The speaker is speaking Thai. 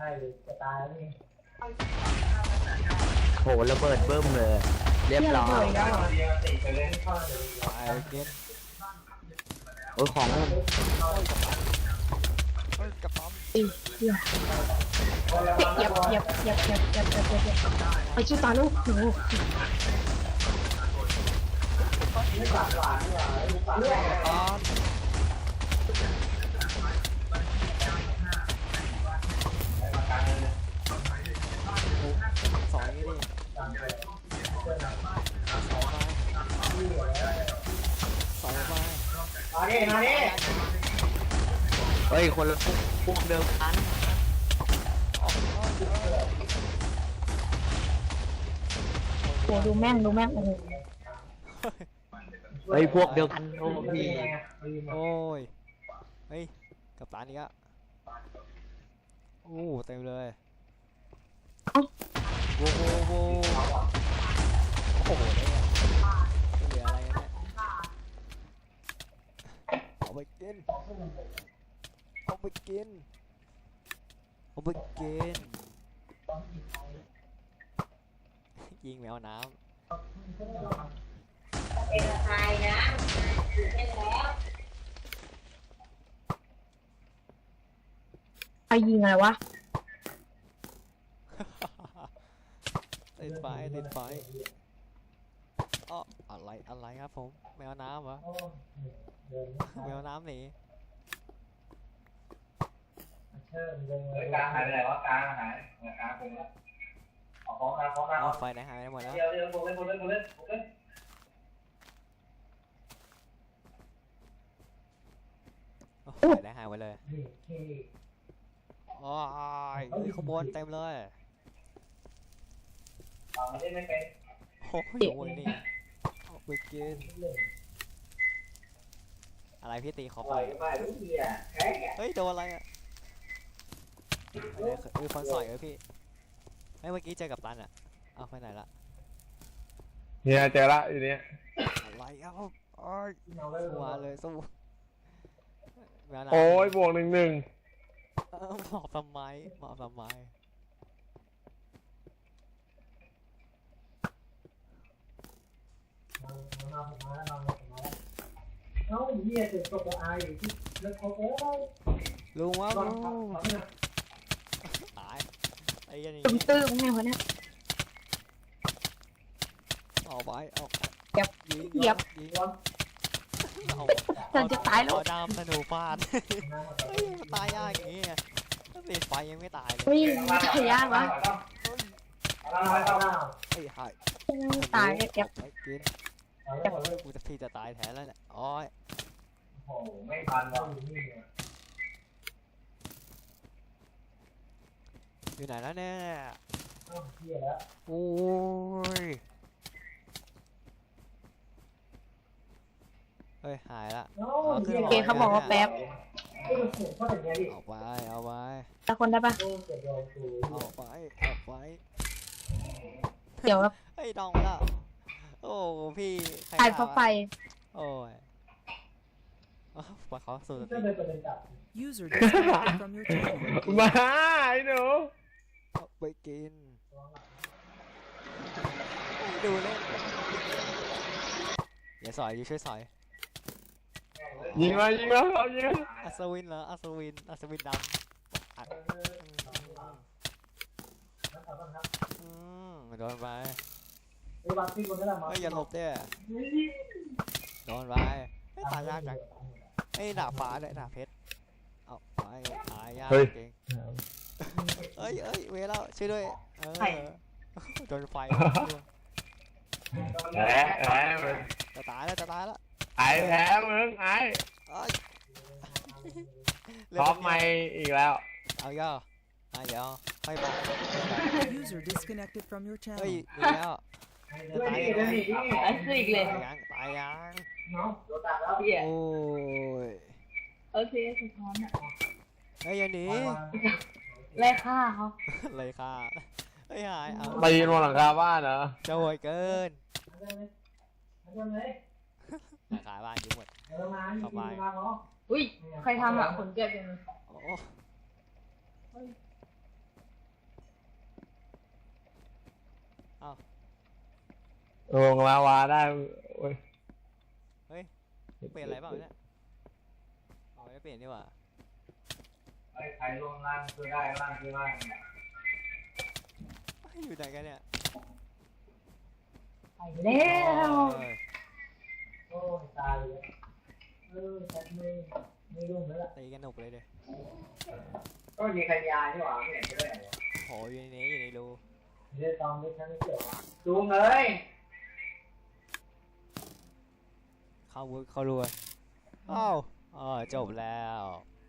ช่เลยจะตายแล้วนี่โหระเบิดเบิ้มเลย เรียบร้อยเดียวติดไปเลยเข้าเลยไปเก็ตโอ้ยของมันเฮ้ยกระป๋อมอีเหี้ยเหยียบเหยียบเหยียบเหยียบเหยียบเหยียบเหยียบเหยียบไปชื่อตาลูกหนูอ๋อส มาดิมาดิเฮ้ย คนละพวกพวกเดิมกันโหดูแม่งดูแม่งโอ้โหเฮ้ย พวกเดียวกันโอ้พี่โอ้ย เฮ้ย กับตานี้อะโอ้เต็มเลย โว้โว้โว้โอ้โหเนี่ยเหลืออะไรกันเนี่ยเอาไปกินเอา ไปกินเอาไปกินยิงแมวน้ไปยิงอะไรวะำติดไฟติดไฟอ๋ออะไรอะไรครับผม แมวน้ำเหรอแมวน้ำหนี เชิญเลยกลางหายไปไหนวะกลางหายกลางเป็นแล้วเอาของกลางของกลางเอาเอาไฟไหนหายไปหมดแล้วเดี๋ยวเดี๋ยวผมเล่นผมเล่นผมเล่นผมเล่นโอ้ไฟไหนหายไปเลยนี่ที่โอ้ยเฮ้ยขบวนเต็มเลยเอาไม่ได้ไม่เป็นโอ้ยโอ้ยนี่เอาไปกินอะไรพี่ตีขอปไปล่อยไปทุกทีอะแค่แกเฮ้ยโดนอะไรอะ อะไรคือคนสอยเออพี่เฮ้ยเมื่อกี้เจอกับตันอะ เอาไปไหนละเนี่ยเจอละอยู่เนี่ยอะไรเอ้าโอ้ยเอาเลยสู้มาเลยสู้แมวน้ำโอ้ยบวกหนึ่งหนึ่งเออหมอบทำไมหมอบทำไมมามามาแล้วมามาแล้วเอ้าเหี้ยเจ็บตัวอายอยู่ที่เลิกเขาโอ้ยลุง ไอ้ยันนี่ตุ้มตื้มแม่งวะเนี่ย เอาไปเอาไปเหยียบยิงเหยียบยิงก่อนเอาฉันจะตายแล้ว เอดามธนูฟาดเฮ้ยมันตายยากอย่างงี้อะถ้าติดไฟยังไม่ตายเลยเฮ้ยไม่ใช่ยากวะเอาเอาเอาไอ้ยหายไม่ตายเนี่ยแกไม่กินเอาเอากูจะพี่จะตายแทนแล้วเนี่ยโอ้ยโอ้โหไม่ทันว่ะนี่ อยู่ไหนแล้วเนี่ยเอ้าเหี้ยแล้วโอ้ย เฮ้ย หายละเอ้าโอเคเขาบอกว่าแป๊บ เอ้ยเสียงเขาอย่างเงี้ยดิเอาไป เอาไปตะคนได้ปะโอ้เสียงโดนกูเอาไป เอาไป เดี๋ยวครับเฮ้ยดองแล้ว โอ้พี่ใครตายเพราะไฟ โอ้ยอ้าวปล่อยเขาสู่สก็ติเลยประเด็นจับ User disconnected from your channel. มาไอ้หนูเอา ไปกิน ดูเล่นอย่าสอยดิช่วยสอยยิงมายิงมาเอายิงมาอัศวินเหรออัศวินอัศวินดำอัดอืมโดนไปไอ้บางที่คนนี้แหละมาเฮ้ยอย่าหลบเด้อโดนไปเฮ้ยตายยากจังเฮ้ยดาบฟ้าเลยดาบเพชรเอาไปตายยากจริง เอ้ยเอ้ยเวแล้วช่วยด้วยเออโดนไฟแหมแหมมึงจะตายแล้วจะตายแล้วไอ้แพ้มึงไอ้เอ้ยท็อปไม่อีกแล้วเอาย่ออะเดี๋ยวค่อยบอก User disconnected from your เฮ้ย channel. อีกแล้วด้วยนี่ด้วยนี่ดิไอ้คืออีกเลยตายยังตายยังเนาะโดนตัดแล้วเหี้ยโอ้ยโอเคสะท้อนอะเฮ้ยอยันหนี เลยฆ่าเขาเลยค่าไอ้หายเอามายืนบนหลังคาบ้านเหรอเจะโหยเกินหลังคาบ้านอยุ่หมด เข้าไป อุ้ยใครทำอะขนเจ็บจังเลยโอ้โหลงลาวาได้เฮ้ยเปลี่ยนอะไรเปล่าเนี่ยอ๋ไม่เปลี่ยนดีกว่า ใครลงล่างช่วยได้ล่างช่วยล่างเนี่ยเฮ้ยอยู่ไหนกันเนี่ยไปแล้วเอ้ยโอ้ยตายเลยเออฉันไม่ไม่รุ่งแล้วล่ะตีกันหนุกเลยเด้ก็มีขยาใช่หรอไม่เห็นก็ได้เหรอโหอยู่ในนี้อยู่ในรูเดี๋ยวตอนนี้ฉันไม่เกี่ยวซูมเลยเข้าวุ้เข้ารูกันอ้าวอ๋อจบแล้วเ